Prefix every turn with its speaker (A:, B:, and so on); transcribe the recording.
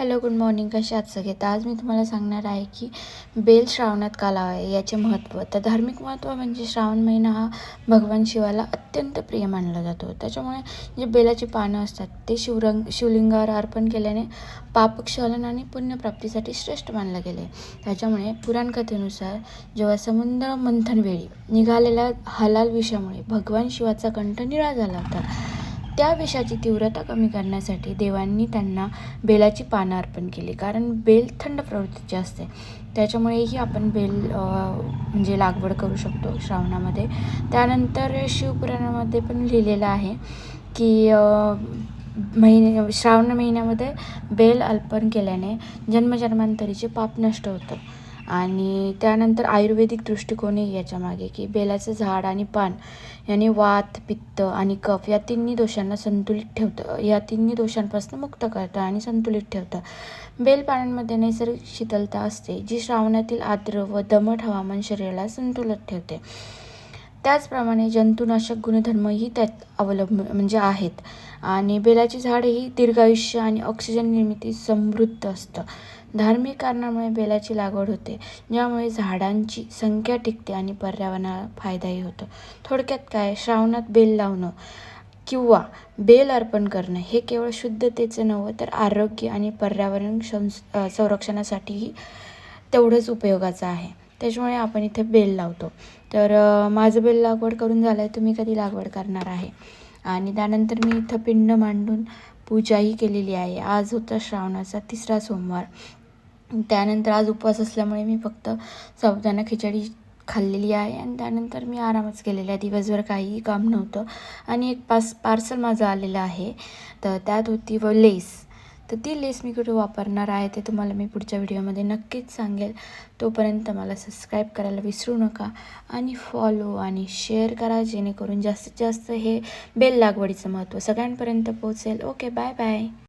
A: Hello good morning. कसे आहात सगळे? तर आज मी तुम्हाला सांगणार आहे की बेल श्रावणात का लावावे याचे महत्त्व. तर धार्मिक महत्त्व म्हणजे श्रावण महिना हा भगवान शिवाला अत्यंत प्रिय मानला जातो. त्याच्यामुळे जे बेलाची पानं असतात ते शिवरंग शिवलिंगावर अर्पण केल्याने पापक्षलन आणि पुण्यप्राप्तीसाठी श्रेष्ठ मानलं गेले. त्याच्यामुळे पुराणकथेनुसार जेव्हा समुद्र मंथनवेळी निघालेल्या हलाल विषामुळे भगवान शिवाचा कंठ निळा झाला होता. त्या विषाची तीव्रता कमी करण्यासाठी देवांनी त्यांना बेलाची पानं अर्पण केली. कारण बेल थंड प्रवृत्तीची असते. त्याच्यामुळेही आपण बेल म्हणजे लागवड करू शकतो श्रावणामध्ये. त्यानंतर शिवपुराणामध्ये पण लिहिलेलं आहे की महिने श्रावण महिन्यामध्ये बेल अर्पण केल्याने जन्मजन्मांतरीचे पाप नष्ट होतं. आणि त्यानंतर आयुर्वेदिक दृष्टिकोनही याच्यामागे की बेलाचं झाड आणि पान याने वात पित्त आणि कफ या तिन्ही दोषांना संतुलित ठेवतं. या तिन्ही दोषांपासून मुक्त करतं आणि संतुलित ठेवतं. बेलपानांमध्ये नैसर्गिक शीतलता असते जी श्रावणातील आर्द्र व दमट हवामान शरीराला संतुलित ठेवते. त्याचप्रमाणे जंतुनाशक गुणधर्मही त्यात अवलंब म्हणजे आहेत. आणि बेलाची झाड ही दीर्घायुष्य आणि ऑक्सिजन निर्मिती समृद्ध असतं. धार्मिक कारणामुळे बेलाची लागवड होते ज्यामुळे झाडांची संख्या टिकते आणि पर्यावरणाला फायदाही होतो. थोडक्यात काय? श्रावणात बेल लावणं किंवा बेल अर्पण करणं हे केवळ शुद्धतेचं नव्हं तर आरोग्य आणि पर्यावरण संस संरक्षणासाठीही तेवढंच उपयोगाचं आहे. त्याच्यामुळे आपण इथे बेल लावतो. तर माझं बेल लागवड करून झालं आहे तुम्ही कधी लागवड करणार आहे? आणि त्यानंतर मी इथं पिंड मांडून पूजाही केलेली आहे. आज होता श्रावणाचा तिसरा सोमवार. त्यानंतर आज उपवास असल्यामुळे मी फक्त साबुदाणा खिचडी खाल्लेली आहे आणि त्यानंतर मी आरामच केलेला आहे. दिवसभर काहीही काम नव्हतं आणि एक पास पार्सल माझं आलेलं आहे. तर त्यात होती व लेस. तर ती लेस मी कुठे वापरणार आहे ते तुम्हाला मी पुढच्या व्हिडिओमध्ये नक्कीच सांगेल. तोपर्यंत मला सबस्क्राईब करायला विसरू नका आणि फॉलो आणि शेअर करा जेणेकरून जास्तीत जास्त हे बेल लागवडीचं महत्त्व सगळ्यांपर्यंत पोहोचेल. Okay bye bye